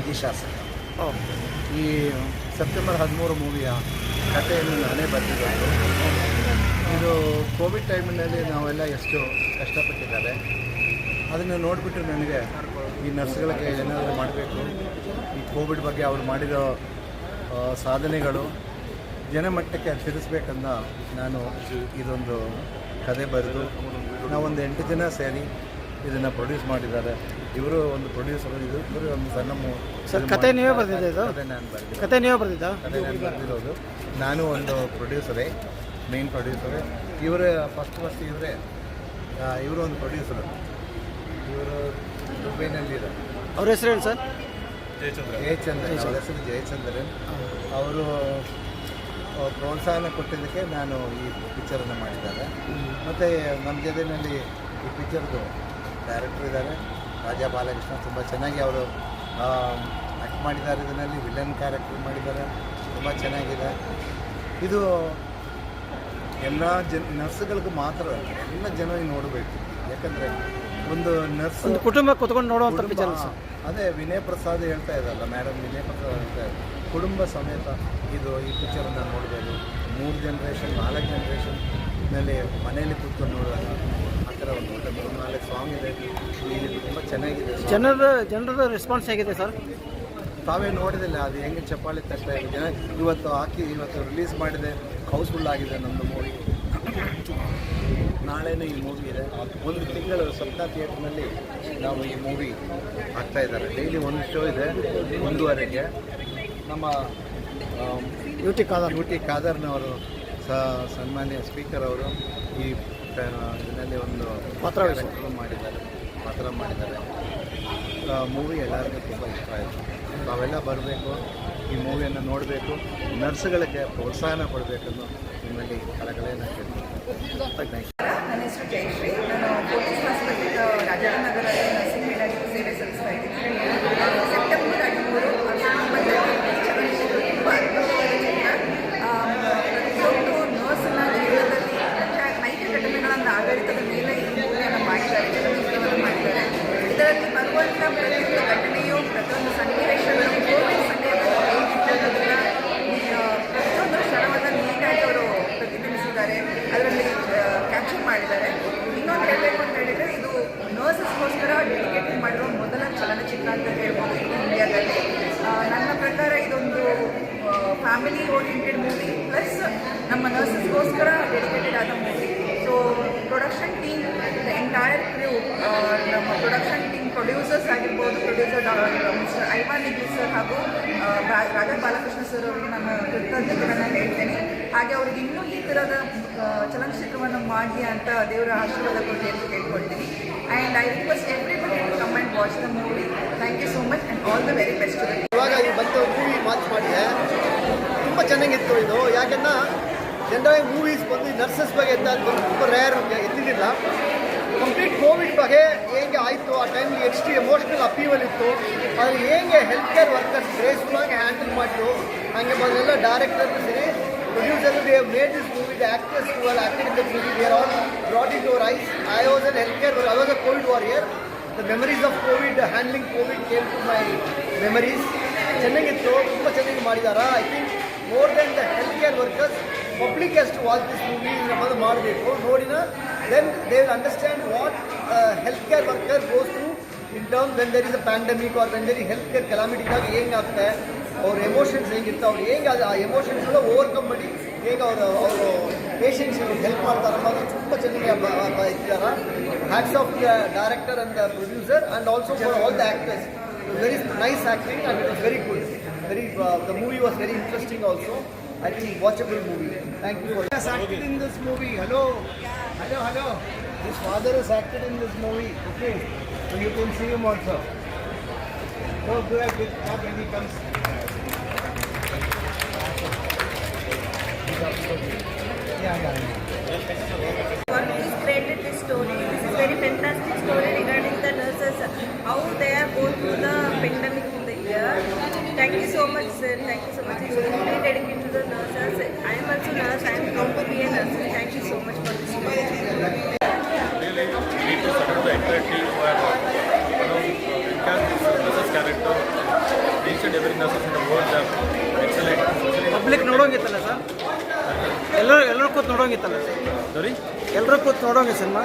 ಶಾಸಕ. ಓ. ಈ ಸೆಪ್ಟೆಂಬರ್ ಹದಿಮೂರು ಮೂವಿಯ ಕಥೆಯನ್ನು ನಾನೇ ಬರೆದಿರೋದು. ಇದು ಕೋವಿಡ್ ಟೈಮಿನಲ್ಲಿ ನಾವೆಲ್ಲ ಎಷ್ಟು ಕಷ್ಟಪಟ್ಟಿದ್ದಾರೆ. ಅದನ್ನು ನೋಡಿಬಿಟ್ಟು ನನಗೆ ಈ ನರ್ಸ್ಗಳಿಗೆ ಏನಾದರೂ ಮಾಡಬೇಕು. ಈ ಕೋವಿಡ್ ಬಗ್ಗೆ ಅವರು ಮಾಡಿರೋ ಸಾಧನೆಗಳು ಜನಮಟ್ಟಕ್ಕೆ ತಿಳಿಸ್ಬೇಕಂದ ನಾನು ಇದೊಂದು ಕತೆ ಬರೆದು ನಾವೊಂದು ಎಂಟು ಜನ ಸೇರಿ ಇದನ್ನು ಪ್ರೊಡ್ಯೂಸ್ ಮಾಡಿದ್ದಾರೆ. ಇವರು ಒಂದು ಪ್ರೊಡ್ಯೂಸರ್ ಇದು ಇವರು ಒಂದು ಸಣ್ಣ ಸರ್, ಕತೆ ನೀವೇ ಬರ್ತಿದ್ದೆ ಬರ್ದಿದ್ದು ಇದು? ಕತೆ ನಾನು ಕತೆ ನೀವೇ ಬರ್ದಿದ್ದಾ? ಕತೆ ನಾನು ಬರ್ತಿರೋದು ನಾನು ಒಂದು ಪ್ರೊಡ್ಯೂಸರೇ ಮೇನ್ ಪ್ರೊಡ್ಯೂಸರೇ ಇವರೇ ಫಸ್ಟ್ ಫಸ್ಟ್ ಇವರೇ ಇವರು ಒಂದು ಪ್ರೊಡ್ಯೂಸರ್ ಇವರು ದುಬೈನಲ್ಲಿರೋ ಅವ್ರ ಹೆಸರೇನು ಸರ್? ಜಯಚಂದ್ರ ಜಯಚಂದ್ರ ಹೆಸರು ಜಯಚಂದ್ರನ್. ಅವರು ಪ್ರೋತ್ಸಾಹನ ಕೊಟ್ಟಿದ್ದಕ್ಕೆ ನಾನು ಈ ಪಿಕ್ಚರನ್ನು ಮಾಡಿದ್ದಾರೆ. ಮತ್ತು ನಮ್ಮ ಜೊತೆಯಲ್ಲಿ ಈ ಪಿಕ್ಚರ್ದು ಡೈರೆಕ್ಟರ್ ಇದ್ದಾರೆ. ರಾಜಾ ಬಾಲಕೃಷ್ಣ ತುಂಬ ಚೆನ್ನಾಗಿ ಅವರು ಆ್ಯಕ್ಟ್ ಮಾಡಿದ್ದಾರೆ. ಇದರಲ್ಲಿ ವಿಲನ್ ಕ್ಯಾರೆಕ್ಟರ್ ಮಾಡಿದ್ದಾರೆ. ತುಂಬ ಚೆನ್ನಾಗಿದೆ. ಇದು ಎಲ್ಲ ಜನ ನರ್ಸ್ಗಳಿಗೂ ಮಾತ್ರ ಎಲ್ಲ ಜನ ನೋಡಬೇಕು. ಯಾಕಂದರೆ ಒಂದು ನರ್ಸ್ ಒಂದು ಕುಟುಂಬ ಕುತ್ಕೊಂಡು ನೋಡುವಂಥ ವಿಚಾರ ಅದೇ ವಿನಯ್ ಪ್ರಸಾದ್ ಹೇಳ್ತಾ ಇದ್ದಲ್ಲ ಮೇಡಮ್ ವಿನಯ್ ಪ್ರಸಾದ್ ಹೇಳ್ತಾ ಇದ್ದಾರೆ. ಕುಟುಂಬ ಸಮೇತ ಇದು ಈ ಪಿಕ್ಚರನ್ನು ನೋಡಬೇಕು ಮೂರು ಜನ್ರೇಷನ್ ನಾಲ್ಕು ಜನ್ರೇಷನ್ನಲ್ಲಿ ಮನೆಯಲ್ಲಿ ಕೂತ್ಕೊಂಡು ನೋಡುವಾಗ ಒಂದು ಒಳ್ಳೆ ಮೂರು ನಾಲ್ಕು ಸಾಂಗ್ ಇದೆ. ತುಂಬ ಚೆನ್ನಾಗಿದೆ. ಜನರ ಜನರ ರೆಸ್ಪಾನ್ಸ್ ಹೇಗಿದೆ ಸರ್ ತಾವೇ ನೋಡಿದಿಲ್ಲ ಅದು ಹೆಂಗೆ ಚಪ್ಪಾಳಿ ತಟ್ಟ ಜನ ಇವತ್ತು ಹಾಕಿ ಇವತ್ತು ರಿಲೀಸ್ ಮಾಡಿದೆ. ಹೌಸ್ಫುಲ್ ಆಗಿದೆ ನಮ್ಮದು ಮೂವಿ ನಾಳೆನೂ ಈ ಮೂವಿ ಇದೆ. ಒಂದು ತಿಂಗಳು ಸಪ್ತಾ ಥಿಯೇಟ್ರ್ನಲ್ಲಿ ನಾವು ಈ ಮೂವಿ ಹಾಕ್ತಾ ಇದ್ದಾರೆ. ಡೈಲಿ ಒಂದು ಶೋ ಇದೆ ಒಂದೂವರೆಗೆ. ನಮ್ಮ ಯೂಟಿ ಕಾದರ್ ಯು ಟಿ ಖಾದರ್ನವರು ಸನ್ಮಾನ್ಯ ಸ್ಪೀಕರ್ ಅವರು ಈ ಇದರಲ್ಲಿ ಒಂದು ಪಾತ್ರ ಕಾರ್ಯಕ್ರಮ ಮಾಡಿದ್ದಾರೆ. ಪತ್ರ ಮಾಡಿದ್ದಾರೆ. ಮೂವಿ ಎಲ್ಲರಿಗೂ ತುಂಬ ಇಷ್ಟ ಆಯಿತು. ತಾವೆಲ್ಲ ಬರಬೇಕು ಈ ಮೂವಿಯನ್ನು ನೋಡಬೇಕು ನರ್ಸ್ಗಳಿಗೆ ಪ್ರೋತ್ಸಾಹನ ಕೊಡಬೇಕನ್ನು ನಿಮ್ಮಲ್ಲಿ ಕಳಕಳೆಯನ್ನು ಕೇಳ್ತೀನಿ. ನನ್ನ ಹೆಸರು ಜಯಶ್ರೀ. ನಾನು ಪೊಲೀಸ್ ಹಾಸ್ಪಿಟಲ್ ರಾಜಾಜಿನಗರದಲ್ಲಿ ನರ್ಸಿಂಗ್ ಅದರಲ್ಲಿ ಕ್ಯಾಪ್ಚರ್ ಮಾಡಿದ್ದಾರೆ. ಇನ್ನೊಂದು ಹೇಳಬೇಕು ಅಂತ ಹೇಳಿದರೆ, ಇದು ನರ್ಸಸ್ಗೋಸ್ಕರ ಡೆಡಿಕೇಟೆಡ್ ಮಾಡಿರೋ ಮೊದಲ ಚಲನಚಿತ್ರ ಅಂತ ಹೇಳ್ಬೋದು ಇಡೀ ಇಂಡಿಯಾದಲ್ಲಿ ನನ್ನ ಪ್ರಕಾರ ಇದೊಂದು ಫ್ಯಾಮಿಲಿ ಓರಿಯೆಂಟೆಡ್ ಮೂವಿ ಪ್ಲಸ್ ನಮ್ಮ ನರ್ಸಸ್ಗೋಸ್ಕರ ಡೆಡಿಕೇಟೆಡ್ ಆದ movie so production team entire crew ನಮ್ಮ ಪ್ರೊಡಕ್ಷನ್ ಪ್ರೊಡ್ಯೂಸರ್ಸ್ ಆಗಿರ್ಬೋದು producer mister Ivan Nikhil sir ಹಾಗೂ ರಾಜಾ ಬಾಲಕೃಷ್ಣ ಸರ್ ಅವರಿಗೆ ನಾನು ಕೃತಜ್ಞತೆಗಳನ್ನು ಹೇಳ್ತೇನೆ. ಹಾಗೆ ಅವ್ರಿಗೆ ಇನ್ನೂ ಈ ಥರದ ಚಲನಚಿತ್ರವನ್ನು ಮಾಡಿ ಅಂತ ದೇವರ ಆಶೀರ್ವಾದ ಕೊಡಿ ಅಂತ ಕೇಳ್ಕೊಳ್ತೀನಿ. And I request everybody to come and watch the movie thank you so much and all the very best ಇವಾಗ ಈ ಬಂತು ಮೂವಿ ವಾಚ್ ಮಾಡಿದೆ ತುಂಬ ಚೆನ್ನಾಗಿತ್ತು ಇದು. ಯಾಕೆಂದ್ರೆ ಜನರಲ್ ಮೂವೀಸ್ ಬಂದು ನರ್ಸಸ್ ಬಗ್ಗೆ ಎತ್ತ ತುಂಬ ರೇರ್ ಎತ್ತಿದ್ದಿಲ್ಲ. ಕಂಪ್ಲೀಟ್ ಕೋವಿಡ್ ಬಗ್ಗೆ ಹೇಗೆ ಆಯಿತು? ಆ ಟೈಮ್ಲಿ ಎಷ್ಟು ಎಮೋಷ್ನಲ್ ಅಪೀವಲ್ ಇತ್ತು. ಅದು ಹೇಗೆ ಹೆಲ್ತ್ ಕೇರ್ ವರ್ಕರ್ಸ್ ಗ್ರೇಸ್ಫುಲ್ಲಾಗಿ ಹ್ಯಾಂಡಲ್ ಮಾಡಿದ್ರು? ಹಾಗೆ ಬಂದೆಲ್ಲ ಡೈರೆಕ್ಟರ್ ಸೇರಿ producer they made this movie the actors who are acted the movie are all brought in your eyes I was on health care I was a Covid warrior the memories of Covid handling Covid came to my memories ಚೆನ್ನಾಗಿತ್ತು, ತುಂಬ ಚೆನ್ನಾಗಿ ಮಾಡಿದಾರ? I think more then the health care workers public ಎಷ್ಟು watch this movie ನಮ್ಮದು ಮಾಡಬೇಕು. ನೋಡಿನ then they will understand what health care worker goes through in terms when there is a pandemic or when there ಈ health care ಕೆಲಾಮಿಟಿದಾಗ ಹೆಂಗಾಗುತ್ತೆ ಅವ್ರ emotions ಹೆಂಗಿರ್ತಾವೆ ಅವ್ರು ಹೇಗೆ ಅದು ಆ ಎಮೋಷನ್ಸ್ ಎಲ್ಲ ಓವರ್ಕಮ್ ಮಾಡಿ ಹೇಗೆ ಅವರು ಅವರು ಪೇಷಂಟ್ಸ್ಗೆ ಹೆಲ್ಪ್ ಮಾಡ್ತಾರೆ ಅನ್ನೋದು ತುಂಬ ಚೆನ್ನಾಗಿ ಇಟ್ಟಿದ್ದಾರೆ hats off the director and the producer and also for all the actors very nice acting and it was very good very uh, the movie was very interesting also. I think watchable movie. Thank you for that. Yes, acted in this movie. Hello. Hello, hello. His father has acted in this movie. Okay. So you can see him also. So do a big up when he comes. Yeah, yeah. God, created this story. This is very fantastic story regarding ನೋಡೋಂಗಿತ್ತಲ್ಲ sir? ಎಲ್ಲರೂ ಕೂತ್ ನೋಡೋಂಗಿತ್ತಲ್ಲ sir. ಎಲ್ಲರೂ ಕೂತ್ ನೋಡೋಂಗೆ cinema?